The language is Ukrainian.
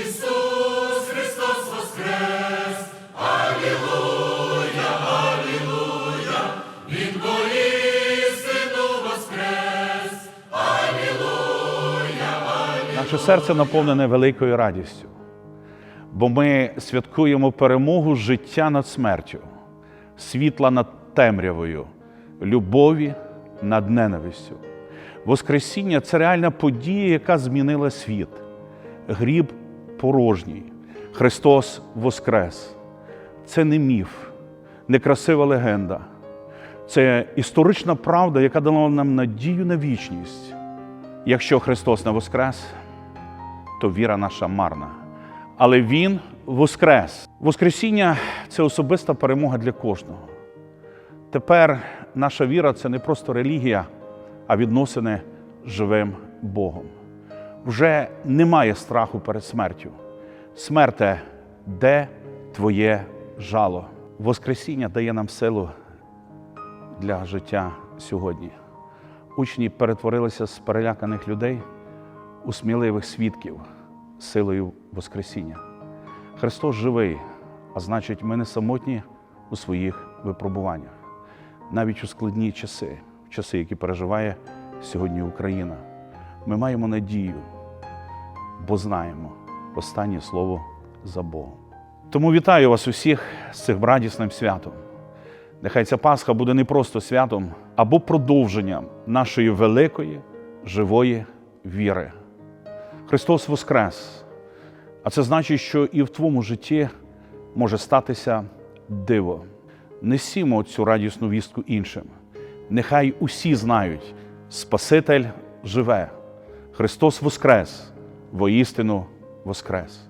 Ісус Христос воскрес! Алілуя, алілуя! Він воістину воскрес! Наше серце наповнене великою радістю, бо ми святкуємо перемогу життя над смертю, світла над темрявою, любові над ненавистю. Воскресіння це реальна подія, яка змінила світ. Гріб порожній. Христос Воскрес. Це не міф, не красива легенда. Це історична правда, яка дала нам надію на вічність. Якщо Христос не воскрес, то віра наша марна. Але Він воскрес. Воскресіння це особиста перемога для кожного. Тепер наша віра це не просто релігія, а відносини з живим Богом. Вже немає страху перед смертю. Смерте, де твоє жало? Воскресіння дає нам силу для життя сьогодні. Учні перетворилися з переляканих людей у сміливих свідків силою Воскресіння. Христос живий, а значить, ми не самотні у своїх випробуваннях, навіть у складні часи, часи, які переживає сьогодні Україна. Ми маємо надію, бо знаємо останнє слово за Богом. Тому вітаю вас усіх з цим радісним святом. Нехай ця Пасха буде не просто святом, або продовженням нашої великої живої віри. Христос Воскрес! А це значить, що і в твоєму житті може статися диво. Несімо цю радісну вістку іншим. Нехай усі знають, Спаситель живе. Христос Воскрес, воістину Воскрес!